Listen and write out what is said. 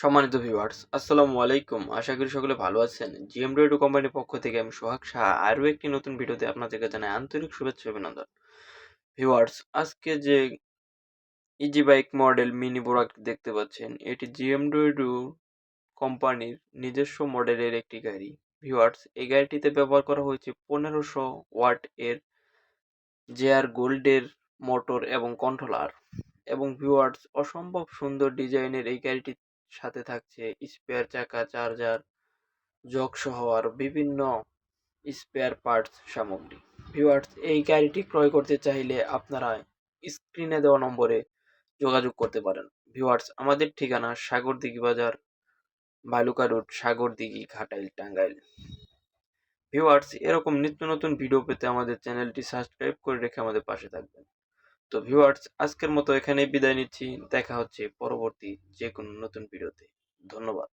সম্মানিত ভিউয়ার্স আসসালামু আলাইকুম। আশা করি সকলে ভালো আছেন। জিএম রেডিও কোম্পানির পক্ষ থেকে আমি সোহাগ শাহ আরও একটি নতুন ভিডিওতে আপনাদেরকে জানাই আন্তরিক শুভেচ্ছা অভিনন্দন। ভিউয়ার্স আজকে যে easy bike model mini product দেখতে পাচ্ছেন, এটি জিএম রেডিও কোম্পানির নিজস্ব মডেলের একটি গাড়ি। ভিউয়ার্স এই গাড়িটিতে ব্যবহার করা হয়েছে পনেরোশো ওয়াট এর জেআর গোল্ডের মোটর এবং কন্ট্রোলার এবং ভিউয়ার্স অসম্ভব সুন্দর ডিজাইনের এই গাড়িটি সাথে থাকছে স্পেয়ার চাকা চার্জার জগ সহ আর বিভিন্ন স্পেয়ার পার্টস সামগ্রী। ভিউয়ার্স এই গাড়িটি ক্রয় করতে চাইলে আপনারা স্ক্রিনে দেওয়া নম্বরে যোগাযোগ করতে পারেন। ভিউয়ার্স আমাদের ঠিকানা সাগরদিঘি বাজার, বালুকা রোড, সাগরদিঘি ঘাটাইল টাঙ্গাইল। ভিউয়ার্স এরকম নিত্য নতুন ভিডিও পেতে আমাদের চ্যানেলটি সাবস্ক্রাইব করে রেখে আমাদের পাশে থাকবেন। তো ভিউয়ার্স, আজকের মতো এখানেই বিদায় নিচ্ছি। দেখা হচ্ছে পরবর্তী যে কোনো নতুন ভিডিওতে। ধন্যবাদ।